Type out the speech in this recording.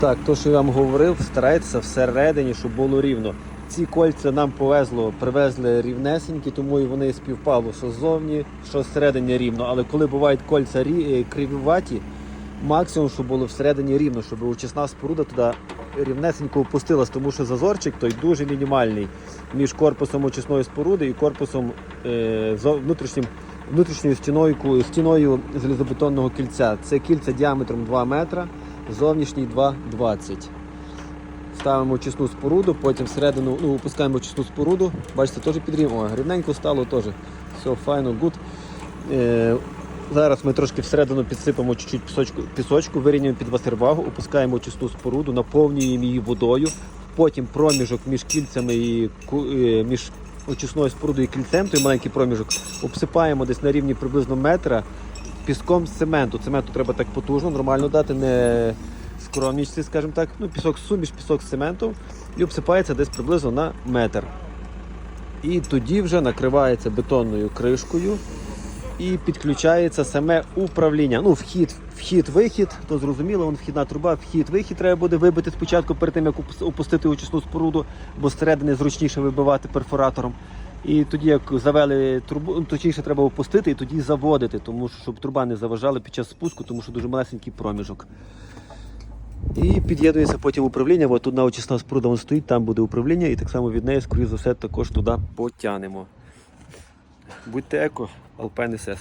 Так, то, що я вам говорив, старайтеся всередині, щоб було рівно. Ці кольця нам повезло, привезли рівнесенькі, тому і вони співпало, що ззовні, що всередині рівно. Але коли бувають кольця рі- е, кривіваті, максимум, щоб було всередині рівно, щоб очисна споруда туди рівнесенько опустилась, тому що зазорчик той дуже мінімальний між корпусом очисної споруди і корпусом е, внутрішнім, внутрішньою стіною, стіною залізобетонного кільця. Це кільця діаметром 2 метра, зовнішній 2,20. Ставимо очисну споруду, потім всередину ну, опускаємо очисну споруду. Бачите, теж підрівно. О, рівненько стало теж. Все, файно, гуд. Е, зараз ми трошки всередину підсипемо чуть-чуть пісочку, пісочку, вирівнюємо під васервагу, опускаємо очисну споруду, наповнюємо її водою. Потім проміжок між кільцями і е, між очисною спорудою і кільцем, той маленький проміжок, обсипаємо десь на рівні приблизно метра піском з цементу. Цементу треба так потужно, нормально дати, не скромнічці, скажімо так. Ну, пісок суміш, пісок з цементом і обсипається десь приблизно на метр. І тоді вже накривається бетонною кришкою і підключається саме управління. Ну, вхід, вхід-вихід, то зрозуміло, вон вхідна труба, вхід-вихід треба буде вибити спочатку перед тим, як опустити очисну споруду, бо зсередини зручніше вибивати перфоратором. І тоді, як завели трубу, ну, точніше треба опустити і тоді заводити, тому що щоб труба не заважала під час спуску, тому що дуже малесенький проміжок. І під'єднується потім управління. От тут на очисна спруда вон стоїть, там буде управління, і так само від неї, скоріш за все, також туди потягнемо. Будьте еко, Alpine SS.